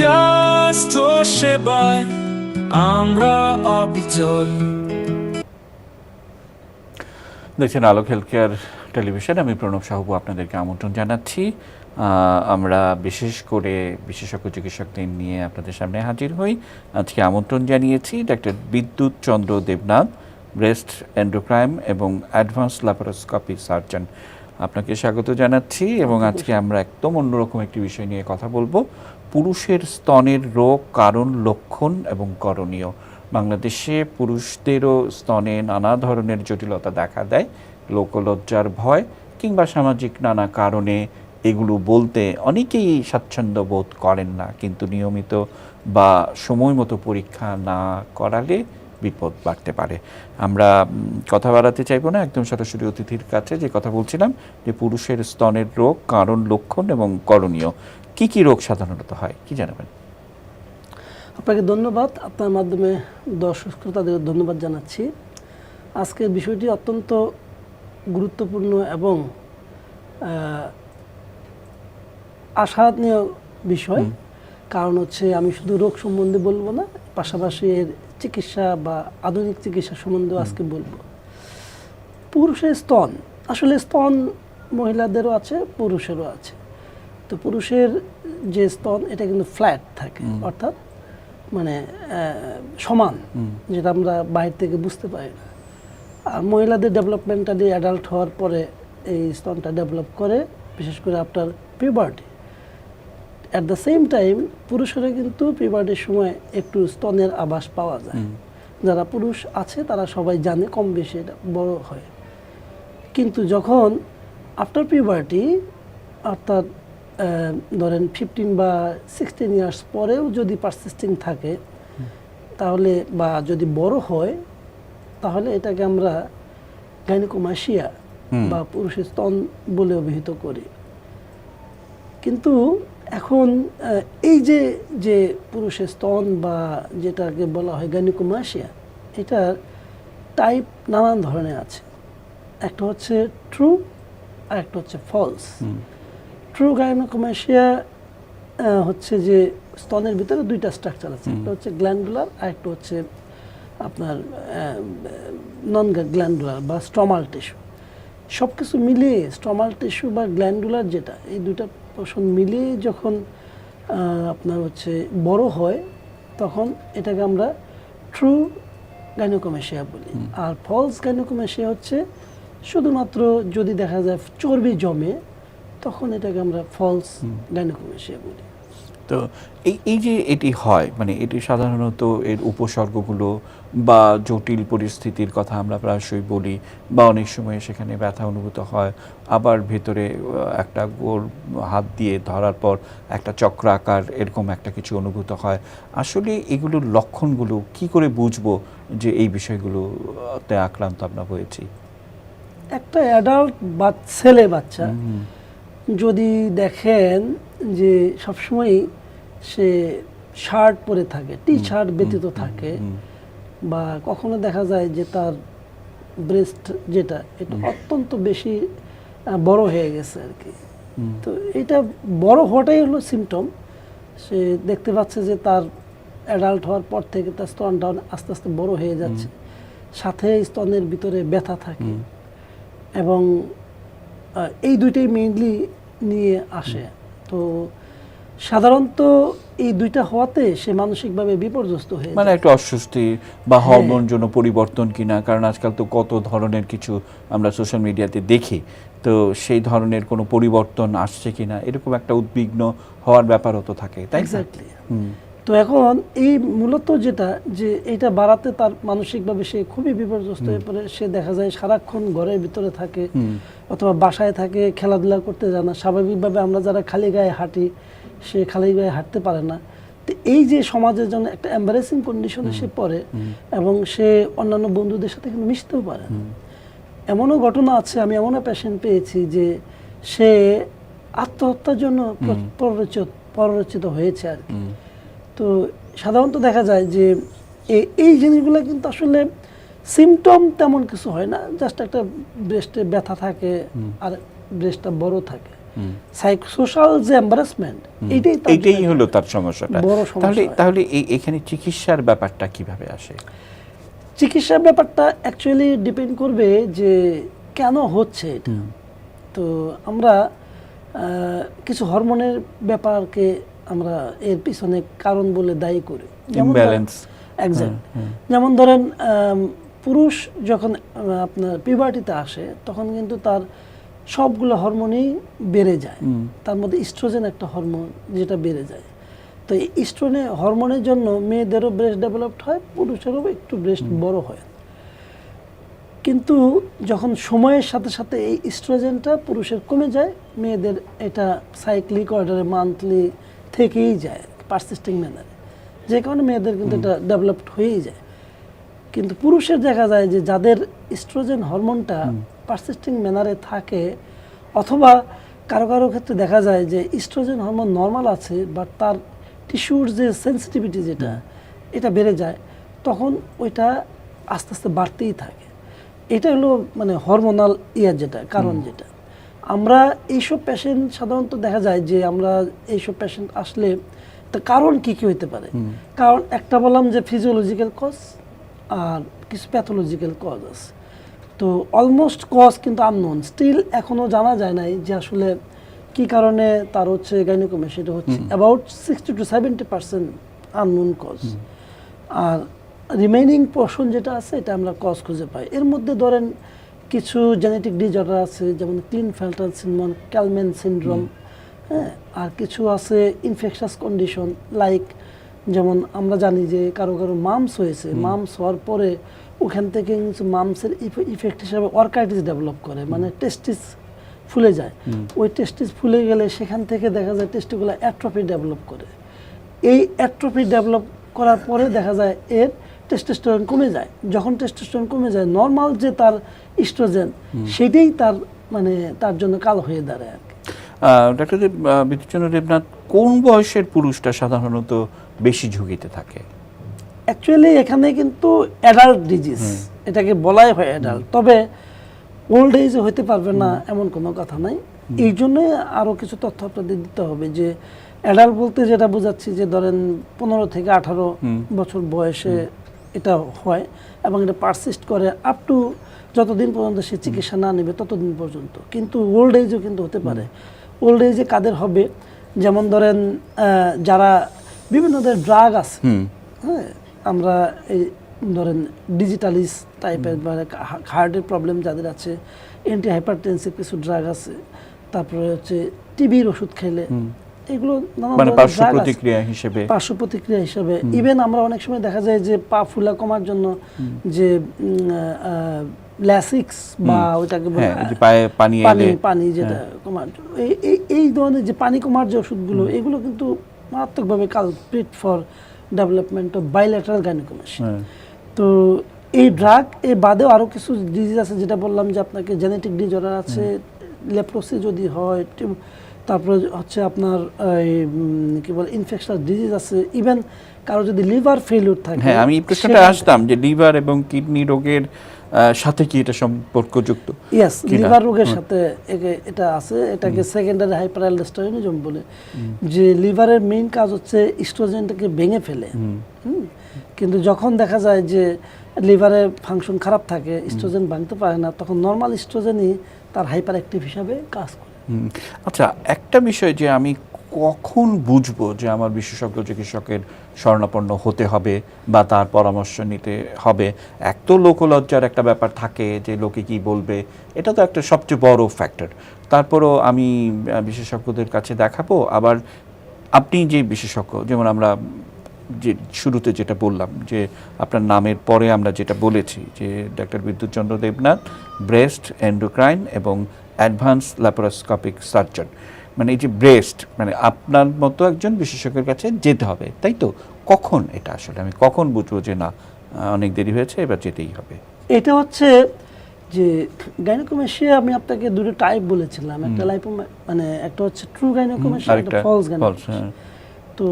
স্বাস্থ্য সেবায় আমরা অবিচল। দেখছেন আলোক হেলথ টেলিভিশন, আমি প্রণব সাহু আপনাদেরকে আমন্ত্রণ জানাচ্ছি। আমরা বিশেষ করে বিশেষজ্ঞ চিকিৎসকদের নিয়ে আপনাদের সামনে হাজির হই। আজকে আমন্ত্রণ জানিয়েছি ডাক্তার বিদ্যুৎ চন্দ্র দেবনাথ, ব্রেস্ট এন্ডোক্রাইম এবং অ্যাডভান্স ল্যাপারোস্কোপি সার্জন। আপনাকে স্বাগত জানাচ্ছি এবং আজকে আমরা একদম অন্যরকম একটি বিষয় নিয়ে কথা বলব। পুরুষের স্তনের রোগ কারণ, লক্ষণ এবং করণীয়। বাংলাদেশে পুরুষদেরও স্তনে নানা ধরনের জটিলতা দেখা দেয়। লোকলজ্জার ভয় কিংবা সামাজিক নানা কারণে এগুলো বলতে অনেকেই স্বাচ্ছন্দ্য বোধ করেন না। কিন্তু নিয়মিত বা সময় মতো পরীক্ষা না করালে বিপদ বাড়তে পারে। আমরা কথা বাড়াতে চাইব না। একদম সরাসরি অতিথির কাছে যে কথা বলছিলাম, যে পুরুষের স্তনের রোগ, কারণ, লক্ষণ এবং করণীয়। কি কি রোগ সাধারণত হয়? কি জানাবেন? আপনাকে ধন্যবাদ। আপনার মাধ্যমে দর্শক শ্রোতাদের ধন্যবাদ জানাচ্ছি। আজকের বিষয়টি অত্যন্ত গুরুত্বপূর্ণ এবং আশানীয় বিষয়। কারণ হচ্ছে আমি শুধু রোগ সম্বন্ধে বলব না পাশাপাশি এর চিকিৎসা বা আধুনিক চিকিৎসা সম্বন্ধেও আজকে বলব। পুরুষের স্তন আসলে স্তন মহিলাদেরও আছে পুরুষেরও আছে। তো পুরুষের যে স্তন এটা কিন্তু ফ্ল্যাট থাকে অর্থাৎ মানে সমান যেটা আমরা বাইরে থেকে বুঝতে পারি না। আর মহিলাদের ডেভেলপমেন্টালি অ্যাডাল্ট হওয়ার পরে এই স্তনটা ডেভেলপ করে বিশেষ করে আপনার puberty at the same time পুরুষেরা কিন্তু পিউবার্টির সময় একটু স্তনের আভাস পাওয়া যায়। যারা পুরুষ আছে তারা সবাই জানে কম বেশি এটা বড় হয়। কিন্তু যখন আফটার পিউবার্টি অর্থাৎ ধরেন ফিফটিন বা সিক্সটিন ইয়ার্স পরেও যদি পারসিস্টিং থাকে তাহলে বা যদি বড় হয় তাহলে এটাকে আমরা গাইনোকোমাসিয়া বা পুরুষের স্তন বলে অভিহিত করি। কিন্তু এখন এই যে যে পুরুষের স্তন বা যেটাকে বলা হয় গাইনোকোমাসিয়া এটার টাইপ নানান ধরনের আছে। একটা হচ্ছে ট্রু আর একটা হচ্ছে ফলস ট্রু গাইনোকোমাসিয়া হচ্ছে যে স্তনের ভিতরে দুইটা স্ট্রাকচার আছে। একটা হচ্ছে গ্ল্যান্ডুলার আর একটা হচ্ছে আপনার নন গ্ল্যান্ডুলার বা স্টমাল টিস্যু সব কিছু মিলিয়ে স্টমাল টিস্যু বা গ্ল্যান্ডুলার যেটা এই দুইটা পোষণ মিলিয়ে যখন আপনার হচ্ছে বড় হয় তখন এটাকে আমরা ট্রু গাইনোকোমেশিয়া বলি। আর ফলস গাইনোকোমেশিয়া হচ্ছে শুধুমাত্র যদি দেখা যায় চর্বি জমে তখন এটাকে আমরা ফলস গাইনোকোমেশিয়া বলি। তো এই এই যে এটি হয় মানে এটি সাধারণত এর উপসর্গগুলো বা জটিল পরিস্থিতির কথা আমরা প্রায়শই বলি বা অনেক সময় সেখানে ব্যথা অনুভূত হয় আবার ভেতরে একটা গোল হাত দিয়ে ধরার পর একটা চক্র আকার এরকম একটা কিছু অনুভূত হয়। আসলে এগুলোর লক্ষণগুলো কি করে বুঝব যে এই বিষয়গুলোতে আক্রান্ত আমরা হয়েছি? একটা অ্যাডাল্ট বা ছেলে বাচ্চা যদি দেখেন যে সবসময় সে শার্ট পরে থাকে টি শার্ট ব্যতীত থাকে বা কখনো দেখা যায় যে তার ব্রেস্ট যেটা এটা অত্যন্ত বেশি বড় হয়ে গেছে আর কি। তো এটা বড় হওয়াটাই হলো সিমটম সে দেখতে পাচ্ছে যে তার অ্যাডাল্ট হওয়ার পর থেকে তার স্তনটা আস্তে আস্তে বড় হয়ে যাচ্ছে। সাথে স্তনের ভিতরে ব্যথা থাকে এবং এই দুইটাই মেইনলি নিয়ে আসে। তো সাধারণত এই দুইটা হওয়াতে সে মানসিকভাবে বিপর্যস্ত হয়ে মানে একটা অস্বস্তি বা হরমোন জন্য পরিবর্তন কিনা কারণ আজকাল তো কত ধরনের কিছু আমরা সোশ্যাল মিডিয়াতে দেখি তো সেই ধরনের কোনো পরিবর্তন আসছে কিনা এরকম একটা উদ্বিগ্ন হওয়ার ব্যাপারও তো থাকে তাই? এক্স্যাক্টলি হুম, তো এখন এই মূলত যেটা যে এটা বাড়াতে তার মানসিকভাবে সে খুবই বিপর্যস্ত হয়ে পড়ে। সে দেখা যায় সারাক্ষণ ঘরের ভিতরে থাকে অথবা বাসায় থাকে খেলাধুলা করতে যায় না। স্বাভাবিকভাবে আমরা যারা খালি গায়ে হাঁটি সে খালি গায়ে হাঁটতে পারে না। তো এই যে সমাজের জন্য একটা এম্বারেসিং কন্ডিশনে সে পড়ে এবং সে অন্যান্য বন্ধুদের সাথে কিন্তু মিশতেও পারে না। এমনও ঘটনা আছে আমি এমনও পেশেন্ট পেয়েছি যে সে আত্মহত্যার জন্য প্র- প্ররোচিত প্ররোচিত হয়েছে আর কি। তো সাধারণত দেখা যায় যে এই জিনিসগুলো কিন্তু আসলে সিমটম তেমন কিছু হয় না। জাস্ট একটা ব্রেস্টে ব্যথা থাকে আর ব্রেস্টটা বড় থাকে। সাইকোসোশ্যাল যে এম্বারাসমেন্ট এইটাই এইটাই হলো তার সমস্যাটা। তাহলে তাহলে এই এখানে চিকিৎসার ব্যাপারটা কীভাবে আসে? চিকিৎসার ব্যাপারটা অ্যাকচুয়ালি ডিপেন্ড করবে যে কেন হচ্ছে এটা। তো আমরা কিছু হরমোনের ব্যাপারকে আমরা এর পিছনে কারণ বলে দায়ী করি। যেমন ধরেন পুরুষ যখন আপনার পিউবার্টিতে আসে তখন কিন্তু তার সবগুলো হরমোনই বেড়ে যায়। তার মধ্যে ইস্ট্রোজেন একটা হরমোন যেটা বেড়ে যায়। তো এই ইস্ট্রোনে হরমোনের জন্য মেয়েদেরও ব্রেস্ট ডেভেলপড হয় পুরুষেরও একটু ব্রেস্ট বড় হয়। কিন্তু যখন সময়ের সাথে সাথে এই ইস্ট্রোজেনটা পুরুষের কমে যায় মেয়েদের এটা সাইক্লিক অর্ডারে মান্থলি থেকেই যায় পারসিস্টিং ম্যানারে যে কারণে মেয়েদের কিন্তু এটা ডেভেলপড হয়েই যায়। কিন্তু পুরুষের দেখা যায় যে যাদের ইস্ট্রোজেন হরমোনটা পারসিস্টিং ম্যানারে থাকে অথবা কারও কারও ক্ষেত্রে দেখা যায় যে ইস্ট্রোজেন হরমোন নর্মাল আছে বাট তার টিস্যুর যে সেন্সিটিভিটি যেটা এটা বেড়ে যায় তখন ওইটা আস্তে আস্তে বাড়তেই থাকে। এটা হলো মানে হরমোনাল ইয়ার যেটা কারণ যেটা। আমরা এইসব পেশেন্ট সাধারণত দেখা যায় যে আমরা এইসব পেশেন্ট আসলে তা কারণ কি কি হতে পারে? কারণ একটা বললাম যে ফিজিওলজিক্যাল কজ আর কিছু প্যাথোলজিক্যাল কজ আছে। তো অলমোস্ট কজ কিন্তু আননোন স্টিল এখনও জানা যায় নাই যে আসলে কি কারণে তার হচ্ছে গাইনোকমে সেটা হচ্ছে about sixty to seventy percent unknown cause R remaining portion যেটা আছে এটা আমরা কজ খুঁজে পাই। এর মধ্যে ধরেন কিছু জেনেটিক ডিজর্ডার আছে যেমন Klinefelter syndrome Kallmann syndrome হ্যাঁ আর কিছু আছে ইনফেকশাস কন্ডিশন লাইক যেমন আমরা জানি যে কারও কারও মামস হয়েছে মামস হওয়ার পরে ওখান থেকে কিছু মামসের ইফেক্ট হিসাবে অর্কাইটিস ডেভেলপ করে মানে টেস্টিস ফুলে যায়। ওই টেস্টিস ফুলে গেলে সেখান থেকে দেখা যায় টেস্টিগুলো অ্যাট্রফি ডেভেলপ করে। এই অ্যাট্রফি ডেভেলপ করার পরে দেখা যায় এর টেস্টোস্টেরন কমে যায়। যখন টেস্টোস্টেরন কমে যায় নর্মাল যে তার ইস্ট্রোজেন সেটাই তার মানে তার জন্য কালো হয়ে দাঁড়ায় আর কি। ডাক্তার দেব বিদ্যুৎচন্দ্র দেবনাথ কোন বয়সের পুরুষটা সাধারণত বেশি ঝুঁকিতে থাকে? অ্যাকচুয়ালি এখানে কিন্তু অ্যাডাল্ট ডিজিজ এটাকে বলাই হয় অ্যাডাল্ট তবে ওল্ড এজে হতে পারবে না এমন কোনো কথা নাই। এই জন্যই আরও কিছু তথ্য আপনাদের দিতে হবে যে অ্যাডাল্ট বলতে যেটা বোঝাচ্ছি যে ধরেন পনেরো থেকে আঠারো বছর বয়সে এটা হয় এবং এটা পারসিস্ট করে আপ টু যতদিন পর্যন্ত সে চিকিৎসা না নেবে ততদিন পর্যন্ত। কিন্তু ওল্ড এজও কিন্তু হতে পারে। ওল্ড এজে কাদের হবে? যেমন ধরেন যারা বিভিন্ন ধরনের ড্রাগ আছে। হ্যাঁ আমরা এই ধরেন ডিজিটালিস টাইপের বা হার্টের প্রবলেম যাদের আছে অ্যান্টি হাইপারটেনসিভ কিছু ড্রাগ আছে। তারপরে হচ্ছে টিবির ওষুধ খেলে। এগুলো মানে পার্শ্ব প্রতিক্রিয়া হিসেবে। পার্শ্ব প্রতিক্রিয়া হিসাবে। ইভেন আমরা অনেক সময় দেখা যায় যে পা ফুলা কমার জন্য যে ল্যাসিক্স বা ওইটাকে বলে হ্যাঁ, পায়ে পানি পানি পানি যেটা কমার জন্য। এই এই- ধরনের যে পানি কমার যে ওষুধগুলো এগুলো কিন্তু মারাত্মকভাবে culprit for development of bilateral gynaecomastia হ্যাঁ। তো এই ড্রাগ এ বাদেও আরও কিছু ডিজিজ আছে যেটা বললাম যে আপনাকে জেনেটিক ডিজর্ডার আছে লেপ্রোসি যদি হয় তারপরে হচ্ছে আপনার এই, কি বলে ইনফেকশন ডিজিজ আছে ইভেন কারও যদি লিভার ফেলিউর থাকে হ্যাঁ আমি এই প্রশ্নটা আসতাম যে লিভার এবং কিডনি রোগের সাথে কি এটা সম্পর্কযুক্ত? ইয়েস লিভার রোগের সাথে এটা আছে এটাকে সেকেন্ডারি হাইপার বলে। যে লিভারের মেইন কাজ হচ্ছে ইস্ট্রোজেনটাকে ভেঙে ফেলে। কিন্তু যখন দেখা যায় যে লিভারের ফাংশন খারাপ থাকে ইস্ট্রোজেন ভাঙতে পারে না তখন নর্মাল ইস্ট্রোজেনই তার হাইপার অ্যাক্টিভ হিসাবে কাজ করে। আচ্ছা একটা বিষয় যে আমি কখন বুঝব যে আমার বিশেষজ্ঞ চিকিৎসকের শরণাপন্ন হতে হবে বা তার পরামর্শ নিতে হবে? এক তো লোকলজ্জার একটা ব্যাপার থাকে যে লোকে কি বলবে, এটা তো একটা সবচেয়ে বড় ফ্যাক্টর তারপরও আমি বিশেষজ্ঞদের কাছে দেখাবো। আবার আপনি যে বিশেষজ্ঞ, যেমন আমরা যে শুরুতে যেটা বললাম যে আপনার নামের পরে আমরা যেটা বলেছি যে doctor Bidyutchandra Debnath, breast endocrine এবং অ্যাডভান্স ল্যাপারোস্কোপিক সার্জন। মানে এই যে ব্রেস্ট মানে আপনার মতো একজন বিশেষজ্ঞের কাছে যেতে হবে তাই তো? কখন এটা আসলে? আমি কখন বুঝব যে না অনেক দেরি হয়েছে এবার যেতেই হবে? এটা হচ্ছে যে গাইনোকোমেশিয়া আমি আপনাকে দুটো টাইপ বলেছিলাম। একটা লাইপো মানে একটা হচ্ছে ট্রু গাইনোকোমেশিয়া একটা ফলস গাইনোকোমেশিয়া। হ্যাঁ। তো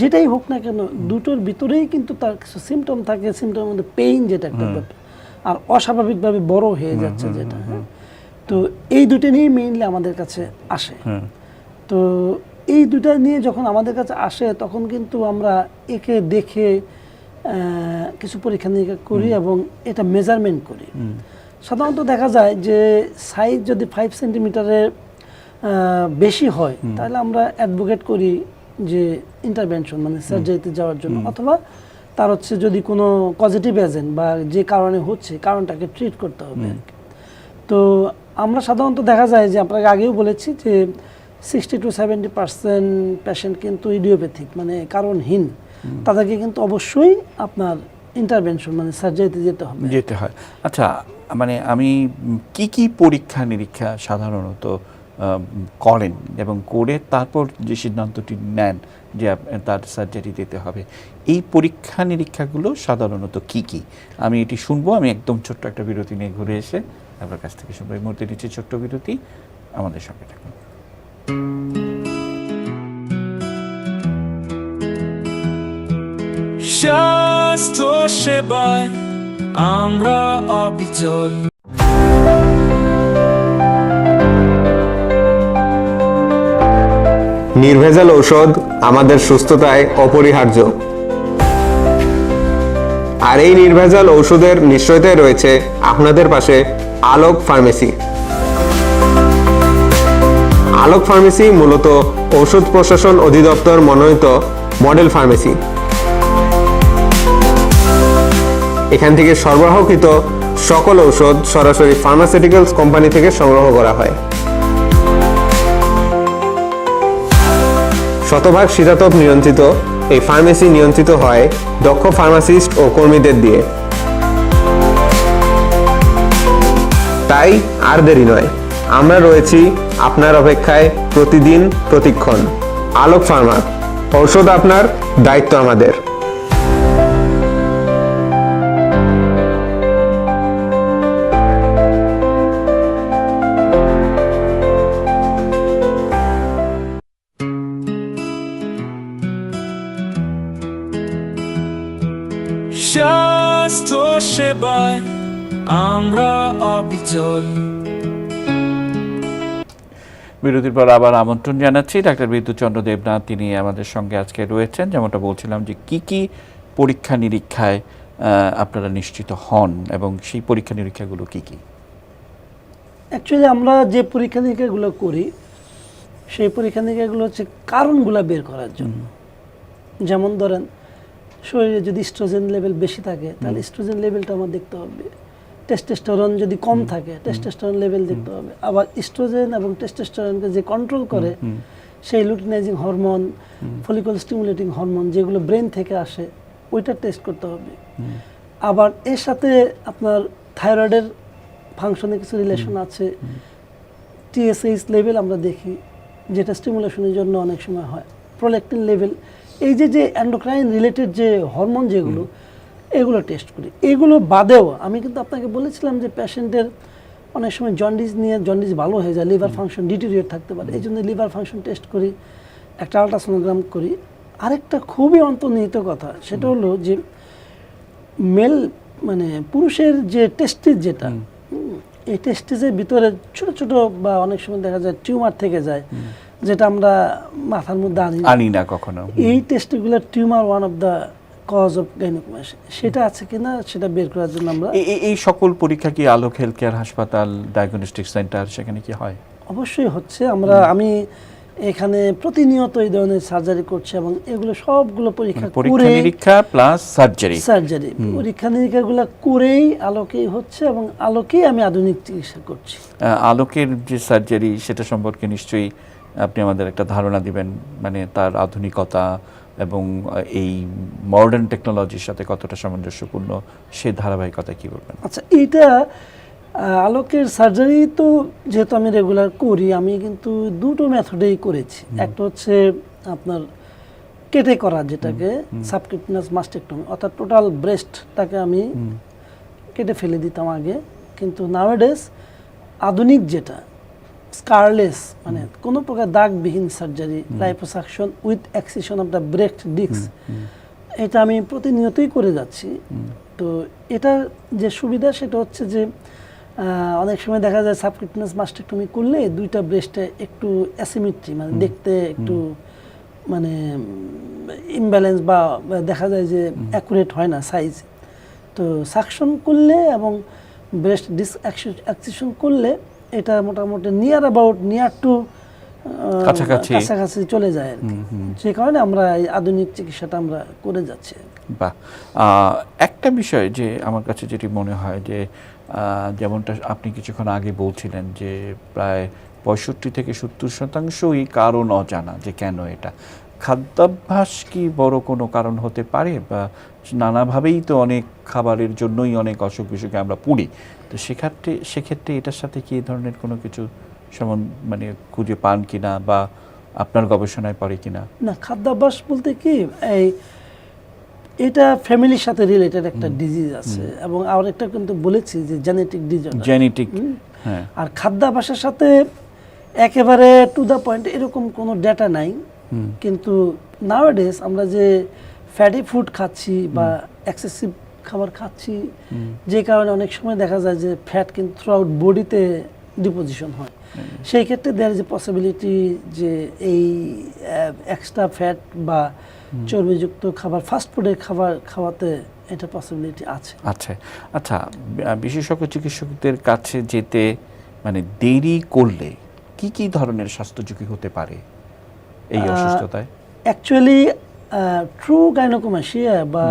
যেটাই হোক না কেন দুটোর ভিতরেই কিন্তু তার কিছু সিমটম থাকে সিমটমের মধ্যে পেইন যেটা একটা ব্যাপার। আর অস্বাভাবিকভাবে বড় হয়ে যাচ্ছে যেটা হ্যাঁ। তো এই দুটো নিয়ে মেইনলি আমাদের কাছে আসে। তো এই দুটা নিয়ে যখন আমাদের কাছে আসে তখন কিন্তু আমরা একে দেখে কিছু পরীক্ষা নিরীক্ষা করি এবং এটা মেজারমেন্ট করি। সাধারণত দেখা যায় যে সাইজ যদি ফাইভ সেন্টিমিটারের বেশি হয় তাহলে আমরা অ্যাডভোকেট করি যে ইন্টারভেনশন মানে সার্জারিতে যাওয়ার জন্য। অথবা তার হচ্ছে যদি কোনো পজিটিভ এজেন্ট বা যে কারণে হচ্ছে কারণটাকে ট্রিট করতে হবে আর কি। তো আমরা সাধারণত দেখা যায় যে আপনাকে আগেও বলেছি যে sixty to seventy percent patient কিন্তু ইডিওপ্যাথিক মানে কারণহীন। তাদেরকে কিন্তু অবশ্যই আপনার ইন্টারভেনশন মানে সার্জারিতে যেতে হবে। যেতে হয়। আচ্ছা মানে আমি কি কি পরীক্ষা নিরীক্ষা সাধারণত করেন এবং করে তারপর যে সিদ্ধান্তটি নেন যে তার সার্জারি দিতে হবে এই পরীক্ষা নিরীক্ষাগুলো সাধারণত কি কি? আমি এটি শুনব আমি একদম ছোট্ট একটা বিরতি নিয়ে ঘুরে এসে আপনার কাছ থেকে শুনব এই মুহূর্তে নিচ্ছি ছোট্ট বিরতি। আমাদের সঙ্গে থাকুন। স্বাস্থ্য সেবায় আমরা অবিচল। নির্ভেজাল ঔষধ আমাদের সুস্থতায় অপরিহার্য। আর এই নির্ভেজাল ঔষধের নিশ্চয়তায় রয়েছে আপনাদের পাশে আলোক ফার্মেসি। আলোক ফার্মেসি মূলত ঔষধ প্রশাসন অধিদপ্তর মনোনীত মডেল ফার্মেসি। এখান থেকে সরবরাহকৃত সকল ঔষধ সরাসরি ফার্মাসিউটিক্যালস কোম্পানি থেকে সংগ্রহ করা হয়। শতভাগ শীতাতপ নিয়ন্ত্রিত, এই ফার্মেসি নিয়ন্ত্রিত হয় দক্ষ ফার্মাসিস্ট ও কর্মীদের দিয়ে। তাই আর দেরি নয়। আমরা রয়েছি আপনার অপেক্ষায় প্রতিদিন প্রতিক্ষণ। আলোক ফার্মা, ঔষধ আপনার দায়িত্ব আমাদের। বিরতির পর আবার আমন্ত্রণ জানাচ্ছি। ডাক্তার বিদ্যুৎ চন্দ্র দেবনাথ তিনি আমাদের সঙ্গে আজকে রয়েছেন। যেমনটা বলছিলাম যে কি কি পরীক্ষা নিরীক্ষায় আপনারা নিশ্চিত হন এবং সেই পরীক্ষা নিরীক্ষাগুলো কি কি? অ্যাকচুয়ালি আমরা যে পরীক্ষা নিরীক্ষাগুলো করি সেই পরীক্ষা নিরীক্ষাগুলো হচ্ছে কারণগুলো বের করার জন্য। যেমন ধরেন শরীরে যদি স্ট্রোজেন লেভেল বেশি থাকে তাহলে স্ট্রোজেন লেভেলটা আমার দেখতে হবে। টেস্টোস্টেরন যদি কম থাকে টেস্টোস্টেরন লেভেল দেখতে হবে। আবার স্ট্রোজেন এবং টেস্টোস্টেরনকে যে কন্ট্রোল করে সেই luteinizing hormone follicle stimulating hormone যেগুলো ব্রেন থেকে আসে ওইটা টেস্ট করতে হবে। আবার এর সাথে আপনার থাইরয়েডের ফাংশনে কিছু রিলেশন আছে। টিএসএইচ লেভেল আমরা দেখি যেটা স্টিমুলেশনের জন্য অনেক সময় হয়। প্রোলেকটিন লেভেল এই যে যে অ্যান্ডোক্রাইন রিলেটেড যে হরমোন যেগুলো এগুলো টেস্ট করি। এগুলো বাদেও আমি কিন্তু আপনাকে বলেছিলাম যে পেশেন্টের অনেক সময় জন্ডিস নিয়ে জন্ডিস ভালো হয়ে যায় লিভার ফাংশন ডিটেরিয়েট থাকতে পারে। এই জন্য লিভার ফাংশন টেস্ট করি একটা আলট্রাসোনোগ্রাম করি। আরেকটা খুবই অন্তর্নিহিত কথা সেটা হলো যে মেল মানে পুরুষের যে টেস্টিস যেটা এই টেস্টিসের ভিতরে ছোট ছোট বা অনেক সময় দেখা যায় টিউমার থেকে যায় যেটা আমরা মাথার মধ্যে আনি আনি না কখনো। এই টেস্টগুলো tumour one of the cause of gynaecomastia সেটা আছে কিনা সেটা বের করার জন্য আমরা এই সকল পরীক্ষা কি আলোক হেলথ কেয়ার হাসপাতাল ডায়াগনস্টিক সেন্টার সেখানে কি হয়? অবশ্যই হচ্ছে আমরা আমি এখানে প্রতিনিয়ত এই ধরনের সার্জারি করছি এবং এগুলো সবগুলো পরীক্ষা মানে পরীক্ষা নিরীক্ষা প্লাস সার্জারি সার্জারি পরীক্ষা নিরীক্ষাগুলো করেই আলোকেই হচ্ছে এবং আলোকেই আমি আধুনিক চিকিৎসা করছি। আলোকের যে সার্জারি সেটা সম্পর্কে নিশ্চয়ই আপনি আমাদের একটা ধারণা দিবেন মানে তার আধুনিকতা এবং এই মডার্ন টেকনোলজির সাথে কতটা সামঞ্জস্যপূর্ণ সে ধারাবাহিকতা কি বলবেন? আচ্ছা এইটা আহ, আলোকের সার্জারি তো যেহেতু আমি রেগুলার করি আমি কিন্তু দুটো মেথডেই করেছি। একটা হচ্ছে আপনার কেটে করা যেটাকে সাবকিটনাস মাস্টেকটমি অর্থাৎ টোটাল ব্রেস্টটাকে আমি কেটে ফেলে দিতাম আগে। কিন্তু নাওয়েডেস আধুনিক যেটা স্কারলেস মানে কোনো প্রকার দাগবিহীন surgery liposuction with excision of the breast disc এটা আমি প্রতিনিয়তই করে যাচ্ছি। তো এটা যে সুবিধা সেটা হচ্ছে যে অনেক সময় দেখা যায় সাবকিউটেনাস মাস্টেক্টমি করলে দুইটা ব্রেস্টে একটু অ্যাসিমেট্রি মানে দেখতে একটু মানে ইমব্যালেন্স বা দেখা যায় যে অ্যাকুরেট হয় না সাইজ তো সাকশন করলে এবং ব্রেস্ট ডিস অ্যাকশন করলে এটা মোটামুটি নিয়ার অ্যাবাউট নিয়ার টু কাছাকাছি। কাছাকাছি চলে যায় আর কি। যে কারণে আমরা এই আধুনিক চিকিৎসাটা আমরা করে যাচ্ছি বা একটা বিষয় যে আমার কাছে যেটি মনে হয় যে আহ, যেমনটা আপনি কিছুক্ষণ আগে বলছিলেন যে প্রায় পঁয়ষট্টি থেকে সত্তর শতাংশই কারণ অজানা যে কেন এটা খাদ্যাভ্যাস কি বড় কোনো কারণ হতে পারে? বা নানাভাবেই তো অনেক খাবারের জন্যই অনেক অসুখ বিসুখে আমরা পড়ি। তো সেক্ষেত্রে সেক্ষেত্রে এটার সাথে কি ধরনের কোনো কিছু সমান মানে খুঁজে পান কিনা বা আপনার গবেষণায় পড়ে কিনা না? খাদ্যাভ্যাস বলতে কি এই এটা ফ্যামিলির সাথে রিলেটেড একটা ডিজিজ আছে এবং আর একটা কিন্তু বলেছি যে জেনেটিক ডিজঅর্ডার জেনেটিক হ্যাঁ। আর খাদ্যাভ্যাসের সাথে একেবারে টু দ্য পয়েন্ট এরকম কোনো ডেটা নাই। কিন্তু নাওয়াডেস আমরা যে ফ্যাটি ফুড খাচ্ছি বা এক্সেসিভ খাবার খাচ্ছি যে কারণে অনেক সময় দেখা যায় যে ফ্যাট কিন্তু থ্রু আউট বডিতে ডিপোজিশন হয় সেই ক্ষেত্রে দেয়ার যে পসিবিলিটি যে এই এক্সট্রা ফ্যাট বা চর্বিযুক্ত খাবার ফাস্ট ফুডের খাবার খাওয়াতে এটা পসিবিলিটি আছে। আচ্ছা আচ্ছা বিশেষজ্ঞ চিকিৎসকদের কাছে যেতে মানে দেরি করলে কি কি ধরনের স্বাস্থ্য ঝুঁকি হতে পারে? এই অসুস্থতায়? অ্যাকচুয়ালি ট্রু গাইনোকোমাসিয়া বা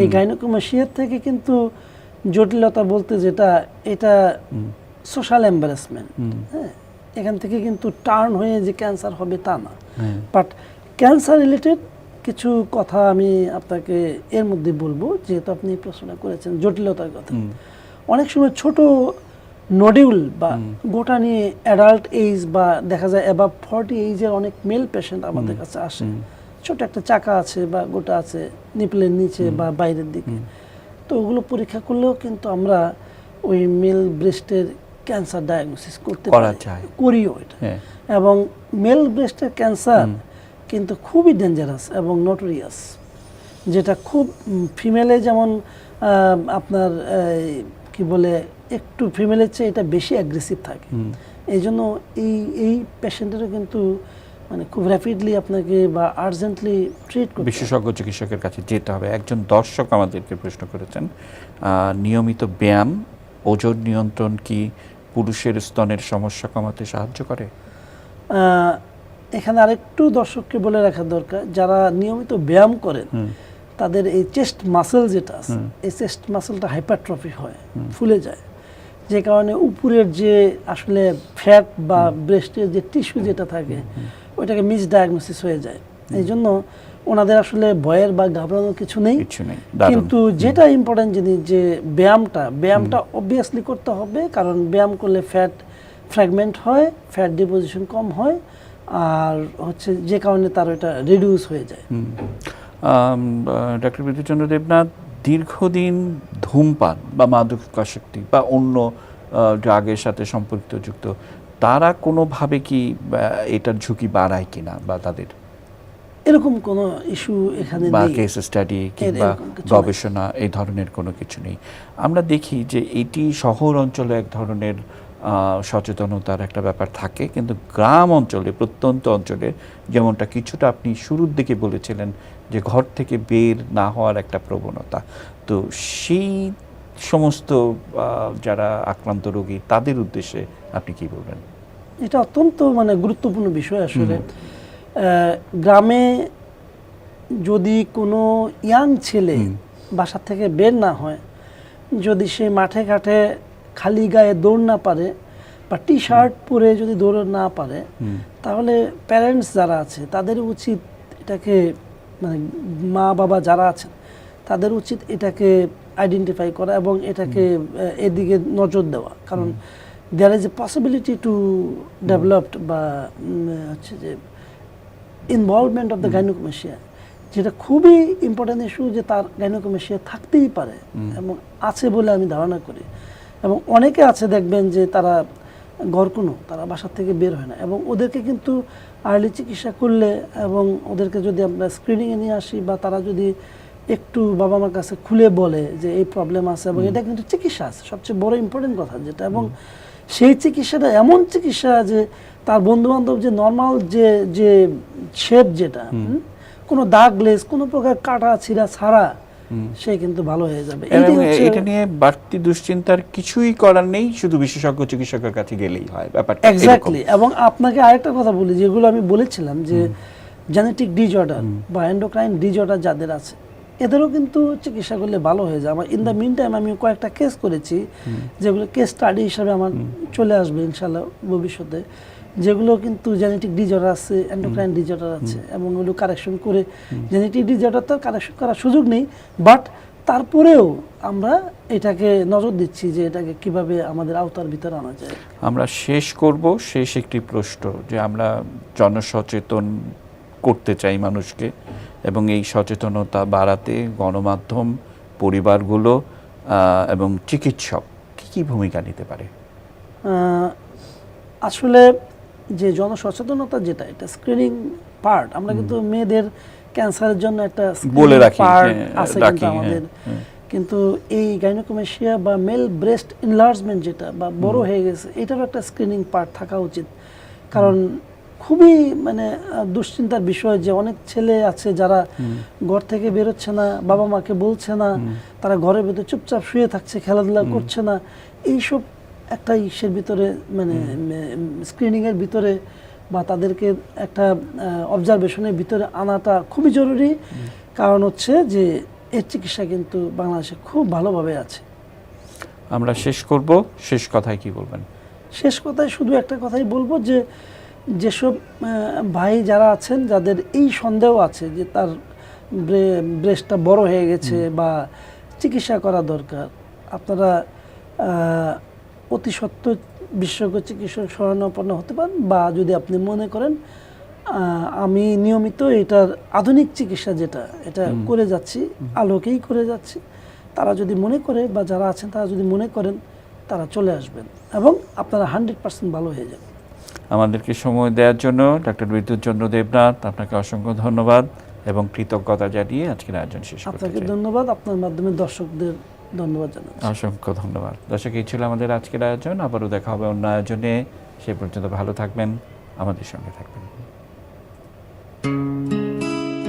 এই গাইনোকোমাসিয়ার থেকে কিন্তু জটিলতা বলতে যেটা এটা সোশ্যাল এম্বারাসমেন্ট হ্যাঁ এখান থেকে কিন্তু টার্ন হয়ে যে ক্যান্সার হবে তা না। বাট ক্যান্সার রিলেটেড কিছু কথা আমি আপনাকে এর মধ্যে বলব যেহেতু আপনি প্রশ্ন করেছেন জটিলতার কথা। অনেক সময় ছোট নডিউল বা গোটা নিয়ে অ্যাডাল্ট এইজ বা দেখা যায় অ্যাবাভ ফর্টি এইজের অনেক মেল পেশেন্ট আমাদের কাছে আসে। ছোট একটা চাকা আছে বা গোটা আছে নিপলের নিচে বা বাইরের দিকে। তো ওগুলো পরীক্ষা করলেও কিন্তু আমরা ওই মেল ব্রেস্টের ক্যান্সার ডায়াগনোসিস করতে করা করিও এটা। হ্যাঁ। এবং মেল ব্রেস্টের ক্যান্সার কিন্তু খুবই ডেঞ্জারাস এবং নোটোরিয়াস যেটা খুব ফিমেলে যেমন আপনার কি বলে একটু ফিমেলের চেয়ে এটা বেশি অ্যাগ্রেসিভ থাকে। এই জন্য এই এই পেশেন্টেরও কিন্তু মানে খুব র্যাপিডলি আপনাকে বা আর্জেন্টলি ট্রিট করতে বিশেষজ্ঞ চিকিৎসকের কাছে যেতে হবে। একজন দর্শক আমাদেরকে প্রশ্ন করেছেন নিয়মিত ব্যায়াম ওজন নিয়ন্ত্রণ কি পুরুষের স্তনের সমস্যা কমাতে সাহায্য করে? এখানে আরেকটু দর্শককে বলে রাখা দরকার যারা নিয়মিত ব্যায়াম করেন তাদের এই চেস্ট মাসেল যেটা আছে এই চেস্ট মাসেলটা হাইপারট্রফি হয় ফুলে যায়। যে কারণে উপরের যে আসলে ফ্যাট বা ব্রেস্টের যে টিস্যু যেটা থাকে ওইটাকে মিস ডায়াগনোসিস হয়ে যায়। এই জন্য ওনাদের আসলে ভয়ের বা ঘাবড়ানোর কিছু নেই। কিন্তু যেটা ইম্পর্টেন্ট জিনিস যে ব্যায়ামটা ব্যায়ামটা অবভিয়াসলি করতে হবে কারণ ব্যায়াম করলে ফ্যাট ফ্র্যাগমেন্ট হয় ফ্যাট ডিপোজিশন কম হয় আর হচ্ছে যে কারণে তার ওটা রিডিউস হয়ে যায়। ডক্টর বিদ্যুৎচন্দ্র দেবনাথ দীর্ঘদিন ধূমপান বা মাদকাসক্তি বা অন্য ড্রাগের সাথে সম্পর্কিত যুক্ত তারা কোনোভাবে কি এটার ঝুঁকি বাড়ায় কিনা বা তাদের? এরকম কোনো ইস্যু এখানে বা কেস স্টাডি কিংবা। গবেষণা এই ধরনের কোনো কিছু নেই। আমরা দেখি যে এটি শহর অঞ্চলে এক ধরনের আহ, সচেতনতার একটা ব্যাপার থাকে কিন্তু গ্রাম অঞ্চলে প্রত্যন্ত অঞ্চলে যেমনটা কিছুটা আপনি শুরুর দিকে বলেছিলেন যে ঘর থেকে বের না হওয়ার একটা প্রবণতা। তো সেই সমস্ত যারা আক্রান্ত রোগী তাদের উদ্দেশ্যে আপনি কি বলবেন? এটা অত্যন্ত মানে গুরুত্বপূর্ণ বিষয় আসলে। গ্রামে যদি কোনো ইয়াং ছেলে বাসা থেকে বের না হয় যদি সে মাঠে ঘাটে খালি গায়ে দৌড় না পারে বা টি শার্ট পরে যদি দৌড় না পারে তাহলে প্যারেন্টস যারা আছে তাদের উচিত এটাকে মানে মা বাবা যারা আছেন তাদের উচিত এটাকে আইডেন্টিফাই করা এবং এটাকে এদিকে নজর দেওয়া। কারণ there is a possibility to developed বা হচ্ছে যে ইনভলভমেন্ট অফ দ্য গাইনোকমেশিয়া যেটা খুবই ইম্পর্টেন্ট ইস্যু যে তার গাইনোকমেশিয়া থাকতেই পারে এবং আছে বলে আমি ধারণা করি। এবং অনেকে আছে দেখবেন যে তারা গড়কুনো তারা বাসা থেকে বের হয় না। এবং ওদেরকে কিন্তু আর্লি চিকিৎসা করলে এবং ওদেরকে যদি আমরা স্ক্রিনিংয়ে নিয়ে আসি বা তারা যদি একটু বাবা মার কাছে খুলে বলে যে এই প্রবলেম আছে এবং এটা কিন্তু চিকিৎসা আছে সবচেয়ে বড় ইম্পর্টেন্ট কথা যেটা। এবং সেই চিকিৎসাটা এমন চিকিৎসা যে তার বন্ধু বান্ধব যে নর্মাল যে যে শেপ যেটা কোনো দাগ লেস কোনো প্রকার কাটা ছিঁড়া ছাড়া সে কিন্তু ভালো হয়ে যাবে। এটা নিয়ে বাড়তি দুশ্চিন্তার কিছুই করার নেই শুধু বিশেষজ্ঞ চিকিৎসকের কাছে গেলেই হয় ব্যাপারটা এক্স্যাক্টলি এবং আপনাকে আরেকটা কথা বলি যেগুলো আমি বলেছিলাম যে জেনেটিক ডিজঅর্ডার বা এন্ডোক্রাইন ডিজঅর্ডার যাদের আছে এদেরও কিন্তু চিকিৎসা করলে ভালো হয়ে যায়। আমার ইন দ্য মিন টাইম আমি কয়েকটা কেস করেছি যেগুলো কেস স্টাডি হিসাবে আমার চলে আসবে ইনশাল্লাহ ভবিষ্যতে। যেগুলো কিন্তু জেনেটিক ডিজঅর্ডার আছে এন্ডোক্রাইন ডিজঅর্ডার আছে এবং ওগুলো কারেকশন করে জেনেটিক ডিজঅর্ডার তো কারেকশন করার সুযোগ নেই বাট তারপরেও আমরা এটাকে নজর দিচ্ছি যে এটাকে কীভাবে আমাদের আওতার ভিতরে আনা যায়। আমরা শেষ করব শেষ একটি প্রশ্ন যে আমরা জনসচেতন করতে চাই মানুষকে। এবং এই সচেতনতা বাড়াতে গণমাধ্যম পরিবারগুলো এবং চিকিৎসক কি কি ভূমিকা নিতে পারে? আসলে যে জনসচেতনতা যেটা এটা স্ক্রিনিং পার্ট আমরা কিন্তু মেয়েদের ক্যান্সারের জন্য একটা বলে রাখি, হ্যাঁ, আছে কিন্তু আমাদের হ্যাঁ, হ্যাঁ। কিন্তু এই গাইনোকোমেশিয়া বা মেল ব্রেস্ট ইনলার্জমেন্ট যেটা বা বড় হয়ে গেছে এটারও একটা স্ক্রিনিং পার্ট থাকা উচিত। কারণ খুবই মানে দুশ্চিন্তার বিষয় যে অনেক ছেলে আছে যারা ঘর থেকে বেরোচ্ছে না বাবা মাকে বলছে না তারা ঘরের ভিতরে চুপচাপ শুয়ে থাকছে খেলাধুলা করছে না। এইসব একটা ইসের ভিতরে মানে স্ক্রিনিং এর ভিতরে বা তাদেরকে একটা অবজারভেশনের ভিতরে আনাটা খুবই জরুরি। কারণ হচ্ছে যে এর চিকিৎসা কিন্তু বাংলাদেশে খুব ভালোভাবে আছে। আমরা শেষ করব। শেষ কথায় কি বলবেন? শেষ কথায় শুধু একটা কথাই বলব যে যেসব ভাই যারা আছেন যাদের এই সন্দেহ আছে যে তার ব্রেস্টটা বড় হয়ে গেছে বা চিকিৎসা করা দরকার আপনারা অতি সত্য বিশেষজ্ঞ চিকিৎসক শরণাপন্ন হতে পারেন বা যদি আপনি মনে করেন আমি নিয়মিত এটার আধুনিক চিকিৎসা যেটা এটা করে যাচ্ছি আলোকেই করে যাচ্ছি তারা যদি মনে করে বা যারা আছেন তারা যদি মনে করেন তারা চলে আসবেন এবং আপনারা হান্ড্রেড পার্সেন্ট ভালো হয়ে যাবেন। আমাদেরকে সময় দেওয়ার জন্য ডাক্তার বিদ্যুৎচন্দ্র দেবনাথ আপনাকে অসংখ্য ধন্যবাদ এবং কৃতজ্ঞতা জানিয়ে আজকের আয়োজন শেষ আপনাকে ধন্যবাদ আপনার মাধ্যমে দর্শকদের ধন্যবাদ জানাই অসংখ্য ধন্যবাদ। দর্শক এই ছিল আমাদের আজকের আয়োজন। আবারও দেখা হবে অন্য আয়োজনে। সে পর্যন্ত ভালো থাকবেন আমাদের সঙ্গে থাকবেন।